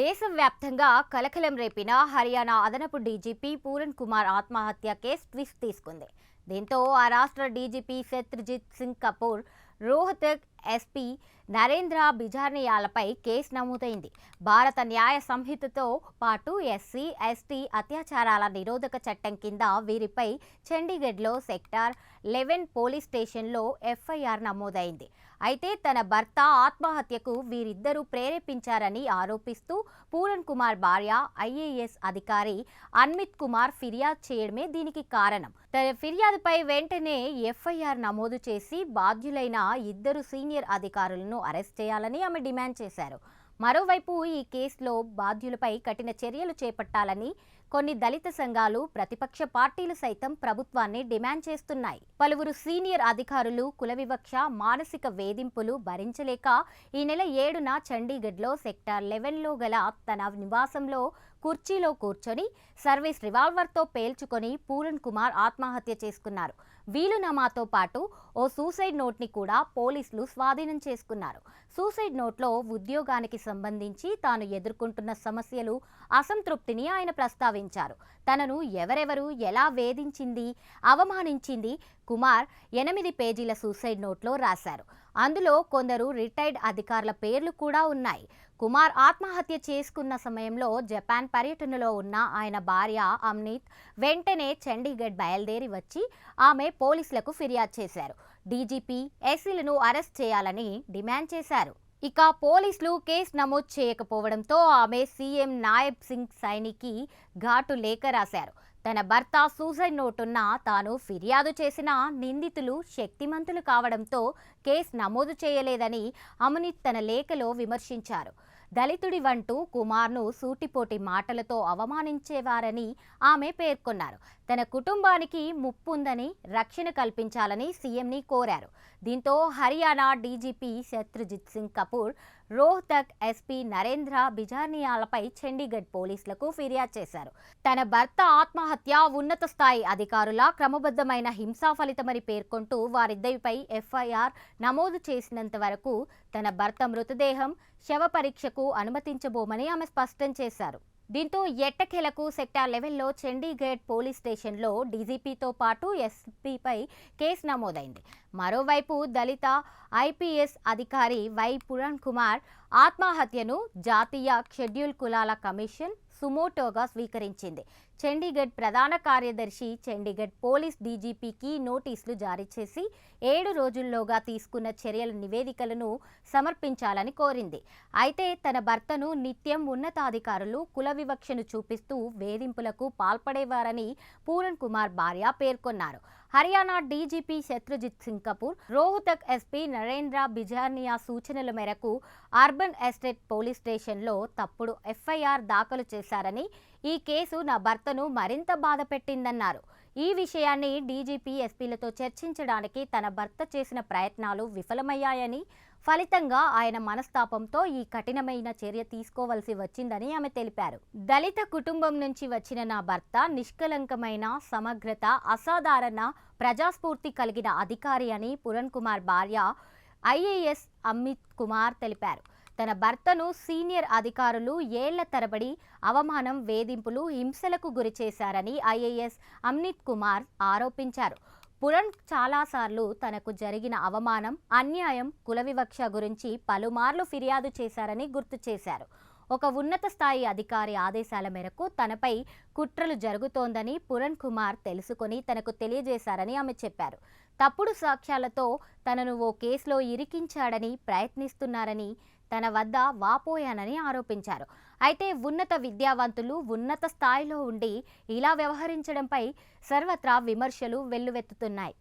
దేశవ్యాప్తంగా కలకలం రేపిన హర్యానా అదనపు డీజీపీ పూరన్ కుమార్ ఆత్మహత్య కేసు ట్విస్ట్ తీసుకుంది. దీంతో ఆ రాష్ట్ర డీజీపీ శత్రుజిత్ సింగ్ కపూర్ రోహతక్ ఎస్పీ నరేంద్ర బిజార్నియాలపై కేసు నమోదైంది. భారత న్యాయ సంహితతో పాటు ఎస్సీ ఎస్టీ అత్యాచారాల నిరోధక చట్టం కింద వీరిపై చండీగఢ్లో సెక్టార్ లెవెన్ పోలీస్ స్టేషన్లో ఎఫ్ఐఆర్ నమోదైంది. అయితే తన భర్త ఆత్మహత్యకు వీరిద్దరూ ప్రేరేపించారని ఆరోపిస్తూ పూరన్ కుమార్ భార్య ఐఏఎస్ అధికారి అన్మిత్ కుమార్ ఫిర్యాదు చేయడమే దీనికి కారణం. తన ఫిర్యాదుపై వెంటనే ఎఫ్ఐఆర్ నమోదు చేసి బాధ్యులైన ఇద్దరు సీనియర్ అధికారులను అరెస్ట్ చేయాలని ఆమె డిమాండ్ చేశారు. మరోవైపు ఈ కేసులో బాధ్యులపై కఠిన చర్యలు చేపట్టాలని కొన్ని దళిత సంఘాలు ప్రతిపక్ష పార్టీలు సైతం ప్రభుత్వాన్ని డిమాండ్ చేస్తున్నాయి. పలువురు సీనియర్ అధికారులు కుల వివక్ష మానసిక వేధింపులు భరించలేక ఈ నెల ఏడున చండీగఢ్లో సెక్టార్ లెవెన్లో గల తన నివాసంలో కుర్చీలో కూర్చొని సర్వీస్ రివాల్వర్తో పేల్చుకొని పూరన్ కుమార్ ఆత్మహత్య చేసుకున్నారు. వీలునామాతో పాటు ఓ సూసైడ్ నోట్ని కూడా పోలీసులు స్వాధీనం చేసుకున్నారు. సూసైడ్ నోట్లో ఉద్యోగానికి సంబంధించి తాను ఎదుర్కొంటున్న సమస్యలు అసంతృప్తిని ఆయన ప్రస్తావించారు తనను ఎవరెవరు ఎలా వేధించింది అవమానించింది కుమార్ ఎనిమిది పేజీల సూసైడ్ నోట్లో రాశారు. అందులో కొందరు రిటైర్డ్ అధికారుల పేర్లు కూడా ఉన్నాయి. కుమార్ ఆత్మహత్య చేసుకున్న సమయంలో జపాన్ పర్యటనలో ఉన్న ఆయన భార్య అమ్నీత్ వెంటనే చండీగఢ్ బయలుదేరి వచ్చి ఆమె పోలీసులకు ఫిర్యాదు చేశారు. డీజీపీ ఎస్సీలను అరెస్ట్ చేయాలని డిమాండ్ చేశారు. ఇక పోలీసులు కేసు నమోదు చేయకపోవడంతో ఆమె సీఎం నాయబ్ సింగ్ సైనికి ఘాటు లేఖ రాశారు. తన భర్త సూసైడ్ నోటున్న తాను ఫిర్యాదు చేసిన నిందితులు శక్తిమంతులు కావడంతో కేసు నమోదు చేయలేదని అమనిత్ తన లేఖలో విమర్శించారు. దళితుడి వంటూ కుమార్ను సూటిపోటి మాటలతో అవమానించేవారని ఆమె పేర్కొన్నారు. తన కుటుంబానికి ముప్పుందని రక్షణ కల్పించాలని సీఎంని కోరారు. దీంతో హర్యానా డీజీపీ శత్రుజిత్ సింగ్ కపూర్ రోహ్తక్ ఎస్పీ నరేంద్ర బిజార్నియాలపై చండీగఢ్ పోలీసులకు ఫిర్యాదు చేశారు. తన భర్త ఆత్మహత్య ఉన్నత స్థాయి అధికారుల క్రమబద్ధమైన హింసా ఫలితమని పేర్కొంటూ వారిద్దరిపై ఎఫ్ఐఆర్ నమోదు చేసినంత వరకు తన భర్త మృతదేహం శవ పరీక్షకు అనుమతించబోమని ఆమె స్పష్టం చేశారు. దీంతో ఎట్టకేలకు సెక్టార్ లెవెల్లో చండీగఢ్ పోలీస్ స్టేషన్లో డీజీపీతో పాటు ఎస్పీపై కేసు నమోదైంది. మరోవైపు దళిత ఐపీఎస్ అధికారి వై పురణ్ కుమార్ ఆత్మహత్యను జాతీయ షెడ్యూల్ కులాల కమిషన్ సుమోటోగా స్వీకరించింది. చండీగఢ్ ప్రధాన కార్యదర్శి చండీగఢ్ పోలీస్ డీజీపీకి నోటీసులు జారీ చేసి ఏడు రోజుల్లోగా తీసుకున్న చర్యల నివేదికలను సమర్పించాలని కోరింది. అయితే తన భర్తను నిత్యం ఉన్నతాధికారులు కుల వివక్షను చూపిస్తూ వేధింపులకు పాల్పడేవారని పూరన్ కుమార్ భార్య పేర్కొన్నారు. హర్యానా డీజీపీ శత్రుజిత్ సింగ్ కపూర్ రోహతక్ ఎస్పీ నరేంద్ర బిజార్నియా సూచనల మేరకు అర్బన్ ఎస్టేట్ పోలీస్ స్టేషన్లో తప్పుడు ఎఫ్ఐఆర్ దాఖలు చేశారని ఈ కేసు నా భర్తను మరింత బాధ పెట్టిందన్నారు. ఈ విషయాన్ని డీజీపీ ఎస్పీలతో చర్చించడానికి తన భర్త చేసిన ప్రయత్నాలు విఫలమయ్యాయని ఫలితంగా ఆయన మనస్తాపంతో ఈ కఠినమైన చర్య తీసుకోవలసి వచ్చిందని ఆమె తెలిపారు. దళిత కుటుంబం నుంచి వచ్చిన నా భర్త నిష్కలంకమైన సమగ్రత అసాధారణ ప్రజాస్ఫూర్తి కలిగిన అధికారి అని పురణ్ కుమార్ భార్య ఐఏఎస్ అమిత్ కుమార్ తెలిపారు. తన భర్తను సీనియర్ అధికారులు ఏళ్ళ తరబడి అవమానం వేధింపులు హింసలకు గురి చేశారని ఐఏఎస్ అమ్నిత్ కుమార్ ఆరోపించారు. పురణ్ చాలాసార్లు తనకు జరిగిన అవమానం అన్యాయం కుల వివక్ష గురించి పలుమార్లు ఫిర్యాదు చేశారని గుర్తు చేశారు. ఒక ఉన్నత స్థాయి అధికారి ఆదేశాల మేరకు తనపై కుట్రలు జరుగుతోందని పురణ్ కుమార్ తెలుసుకొని తనకు తెలియజేశారని ఆమె చెప్పారు. తప్పుడు సాక్ష్యాలతో తనను ఓ కేసులో ఇరికించాడని ప్రయత్నిస్తున్నారని తన వద్ద వాపోయానని ఆరోపించారు. అయితే ఉన్నత విద్యావంతులు ఉన్నత స్థాయిలో ఉండి ఇలా వ్యవహరించడంపై సర్వత్రా విమర్శలు వెల్లువెత్తుతున్నాయి.